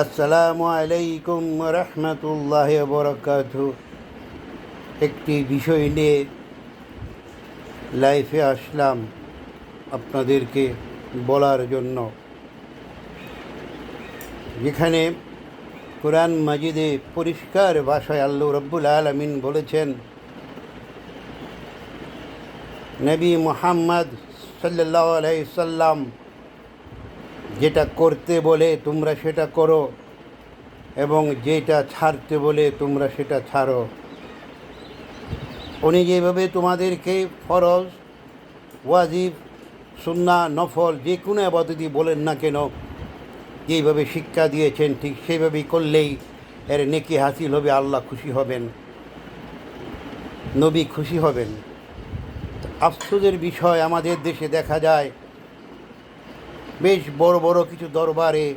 আসসালামু আলাইকুম রহমতুল্লাহ বরকাত একটি বিষয় নিয়ে লাইফে আসলাম আপনাদেরকে বলার জন্য। যেখানে কোরআন মাজিদে পরিষ্কার ভাষায় আল্লু রব্বুল আলমিন বলেছেন, নবী মোহাম্মদ সাল্লাহ আলাইসাল্লাম যেটা করতে বলে তোমরা সেটা করো, এবং যেটা ছাড়তে বলে তোমরা সেটা ছাড়ো। উনি যেভাবে তোমাদেরকে ফরজ, ওয়াজিব, সুন্না, নফল, যে কোনো আবাদতি বলেন না কেন যেইভাবে শিক্ষা দিয়েছেন, ঠিক সেইভাবেই করলেই এর নেকি হাসিল হবে, আল্লাহ খুশি হবেন। নবী খুশি হবেন। আফসোসের বিষয় আমাদের দেশে দেখা যায় বেশ বড় বড় কিছু দরবারে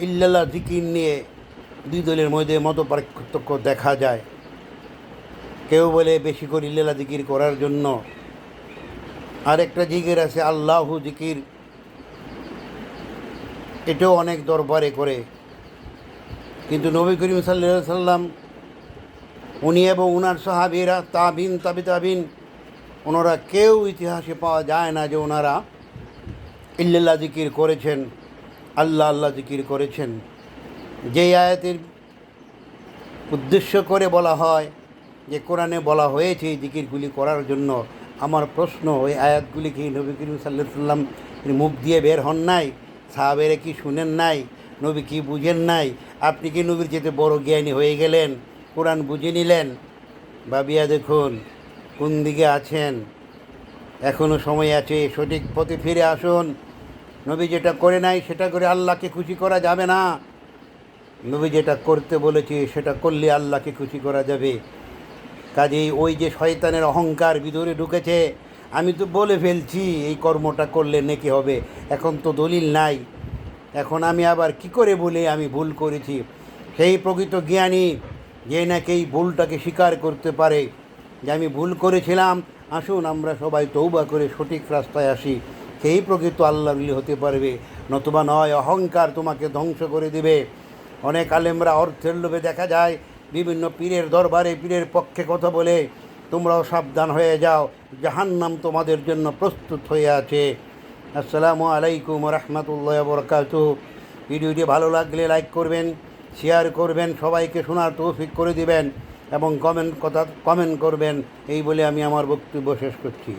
ইল্লাল্লাহ জিকির নিয়ে দুই দলের মধ্যে মত পার্থক্য দেখা যায়। কেউ বলে বেশি করে ইল্লাল্লাহ জিকির করার জন্য। আরেকটা জিকির আছে, আল্লাহু জিকির। এটাও অনেক দরবারে করে। কিন্তু নবী করিম সাল্লা সাল্লাম উনি এবং উনার সাহাবিরা, তাবিন, তাবি তাবিন, ওনারা কেউ ইতিহাসে পাওয়া যায় না যে ওনারা ইল্লাল্লাহ জিকির করেছেন, আল্লাহ আল্লাহ জিকির করেছেন। যে আয়াতের উদ্দেশ্য করে বলা হয় যে, কোরআনে বলা হয়েছে এই জিকিরগুলি করার জন্য, আমার প্রশ্ন, ওই আয়াতগুলি কি নবী করিম সাল্লাম মুখ দিয়ে বের হন নাই? সাহাবেরে কি শুনেন নাই? নবী কি বুঝেন নাই? আপনি কি নবীর যেতে বড় জ্ঞানী হয়ে গেলেন? কোরআন বুঝে নিলেন? ভাবিয়া দেখুন, কোন দিকে আছেন? এখনও সময় আছে, সঠিক পথে ফিরে আসুন। নবী যেটা করে নাই, সেটা করে আল্লাহকে খুশি করা যাবে না। নবী যেটা করতে বলেছে, সেটা করলে আল্লাহকে খুশি করা যাবে। কাজেই ওই যে শয়তানের অহংকার ভিতরে ঢুকেছে, আমি তো বলে ফেলছি, এই কর্মটা করলে নাকি হবে। এখন তো দলিল নাই। এখন আমি আবার কি করে বলে আমি ভুল করেছি? সেই প্রকৃত জ্ঞানী যে নাকি এই ভুলটাকে স্বীকার করতে পারে। যে আমি ভুল করেছিলাম, আসুন আমরা সবাই তৌবা করে সঠিক রাস্তায় আসি। সেই প্রকৃত আল্লাহ হতে পারবে। নতুবা নয়, অহংকার তোমাকে ধ্বংস করে দিবে। অনেক আলেমরা অর্থের লোভে দেখা যায়, বিভিন্ন পীরের দরবারে পীরের পক্ষে কথা বলে, তোমরাও সাবধান হয়ে যাও, জাহান্নাম তোমাদের জন্য প্রস্তুত হয়ে আছে। আসসালামু আলাইকুম রহমতুল্লাহ বরকাত ভিডিওটি ভালো লাগলে লাইক করবেন, শেয়ার করবেন, সবাইকে শোনার তৌফিক করে দিবেন। এবং কমেন্ট কথা কমেন্ট করবেন এই বলে আমি আমার বক্তব্য শেষ করছি।